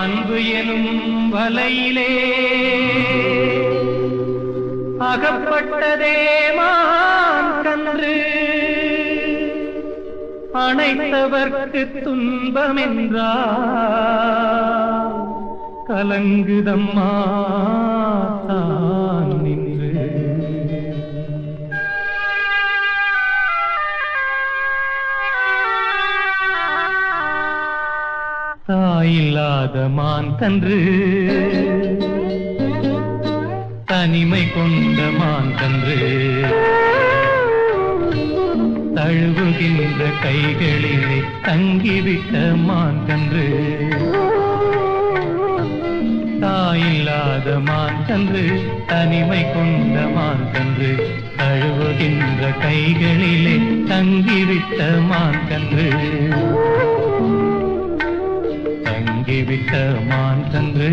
அன்பு எனும் வலையிலே அகப்பட்டதே மான் கன்று. அனைத்தவர்க்கு துன்பமென்றால் கலங்குதம்மா தான் தாயில்லாத மான் கன்று. தனிமை கொண்ட மான் கன்று. தழுவுகின்ற கைகளிலே தங்கிவிட்ட மான் கன்று. தாயில்லாத மான் கன்று தனிமை கொண்ட மான் கன்று. தழுவுகின்ற கைகளிலே தங்கிவிட்ட மான் கன்று. கட்டிவிட்ட மான் கன்று.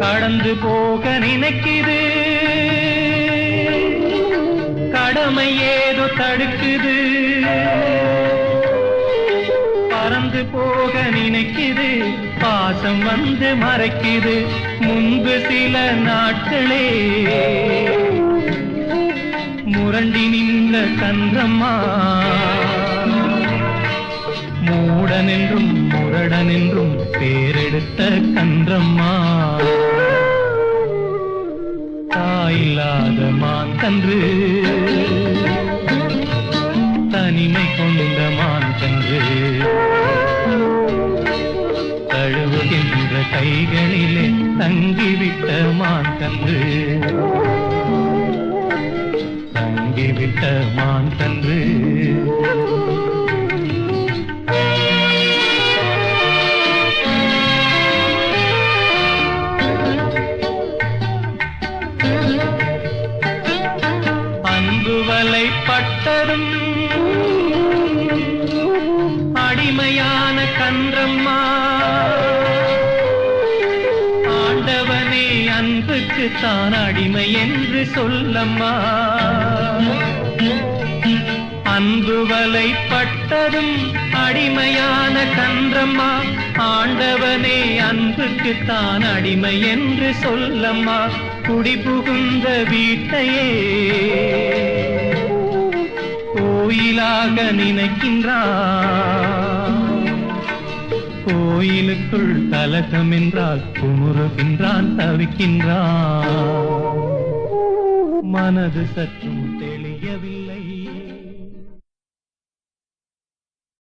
கடந்து போக நினைக்குது. கடமை ஏதோ தடுக்குது. பறந்து போக நினைக்குது. பாசம் வந்து மறைக்குது முன்பு சில நாட்களே. முரண்டி நின்ற கன்றம்மா மூடனென்றும் முரடனென்றும் பேரெடுத்த கன்றம்மா. தாயில்லாத மான் கன்று தழுவுகின்ற கைகளிலே தங்கிவிட்ட மான் தங்கிவிட்ட மான் கன்று அன்பு அன்புக்கு தான் அடிமை என்று சொல்லம்மா. அன்பு வலைப்பட்டதும் அடிமையான கன்றம்மா. ஆண்டவனே அன்புக்கு தான் அடிமை என்று சொல்லம்மா. குடி புகுந்த வீட்டையே. கோயிலாக நினைக்கின்றான். கோயிலுக்குள் கலகம் என்றால் குமுறுகின்றான் தவிக்கின்றான். மனது சற்றும் தெளியவில்லை.